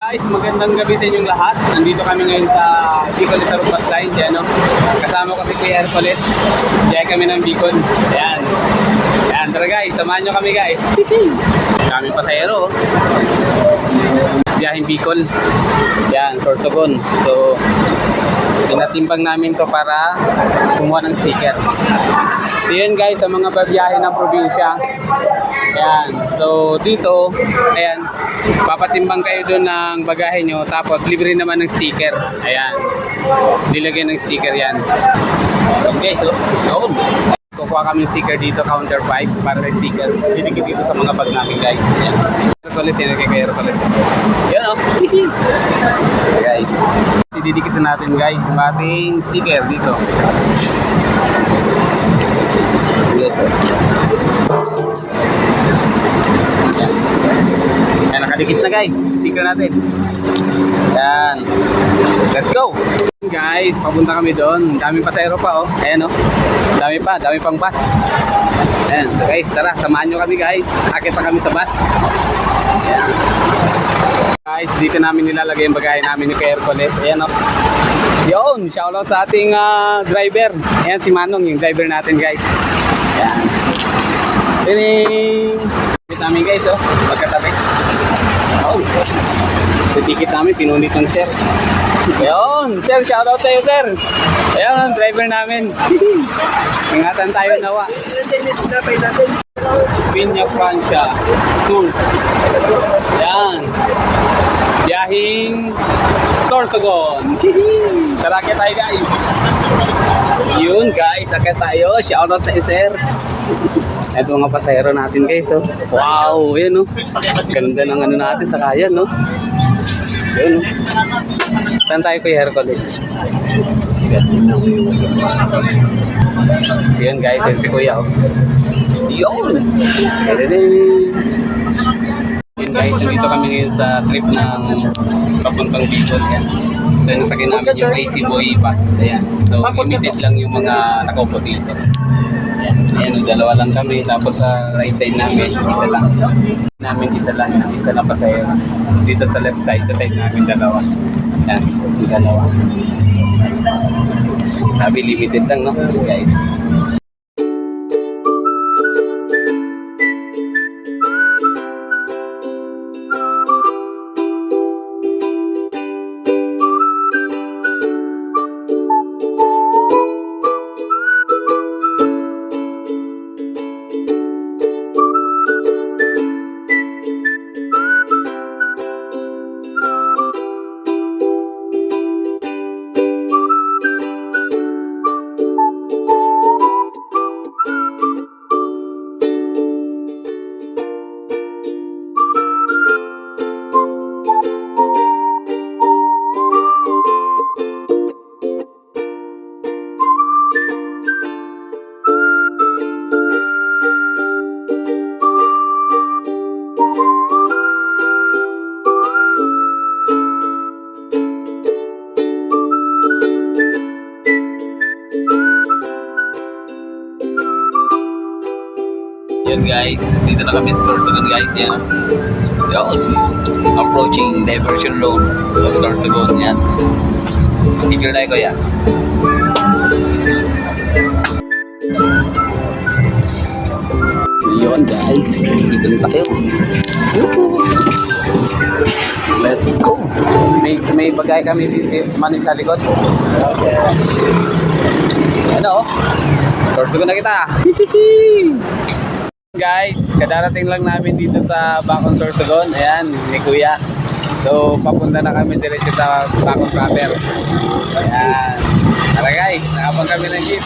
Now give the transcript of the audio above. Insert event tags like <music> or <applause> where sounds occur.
Guys, magandang gabi sa inyong lahat. Nandito kami ngayon sa Bicol sa Bus Line. Yan, no? Kasama ko si Kuya Hercules. Kaya kami ng Bicol. Ayan. Ayan, tara guys. Samahan nyo kami guys. Kami pasahero. oh. Biyahing Bicol. Yan, Sorsogon. So, pinatimbang namin to para kumuha ng sticker. So yun guys, sa mga babiyahe ng probinsya. Ayan. So dito, ayan, papatimbang kayo doon ng bagahe nyo. Tapos libre naman ng sticker. Ayan. Nilagyan ng sticker yan. Okay, so, yun. Kukuha kami sticker dito, counter 5, para sa sticker. Didikit dito sa mga bag namin guys. Ayan. Hercules, yan kay Hercules. Yan o. Okay, guys. Didikit na natin guys yung ating sticker dito. Yes, sir. Yan. Nakadikit na guys. Sticker natin. Yan. Let's go! Guys, papunta kami doon. Pasayro pa oh. Ayan oh. Dami pa, dami pang bus. Ayan. So guys, tara, samahan nyo kami guys. Akit na kami sa bus. Ayan. Guys, dito namin nilalagay yung bagahe namin ni Kuya Hercules. Ayan oh. Yun, shoutout sa ating ah, driver. Ayan si Manong, yung driver natin guys. Ayan. Tining! Ticket namin guys oh, magkatabi. Oh. Yung ticket namin, pinunit ng sir. Ayun, sir, shoutout sa'yo sir. Ayun, ang driver namin. <laughs> Ingatan tayo nawa. Pinya Francia Tours. Yan. Biyahing Sorsogon. <laughs> Tara, akit tayo guys. Yun guys, akit tayo. Shoutout sa sir. Ito mga pasahero natin guys. Oh. Wow, yun oh. Ganda ng ano natin sa kaya no. Yun oh. Saan tayo kuya Hercules? So, yun guys, yun si kuya oh. Yun! Tadading! Guys, dito kami ngayon sa trip ng papuntang Bicol. Yan. So, nasakay namin yung AC Boy bus. Ayan. So, limited lang yung mga nakaupo dito. Ayan. Ayan, yung dalawa lang kami. Tapos sa right side namin, isa lang. Namin isa lang. Isa lang pasahero. Dito sa left side, sa side namin dalawa. Yan, yung dalawa. Sabi limited lang, no? Guys. Yun guys, dito na kami sa Sorsogon guys, yan. Yun. Approaching diversion road of Sorsogon, yan. Picture tayo kuya. Yun guys, dito na tayo. Let's go! May, may bagay kami dito manin sa likod. Ano? Sorsogon na kita. <laughs> Guys, kadarating lang namin dito sa Bacon Sorsogon. Ayan, ni Kuya. So, papunta na kami diretso sa Bacon Proper. Ayan. Tara guys, nakapang kami ng jeep.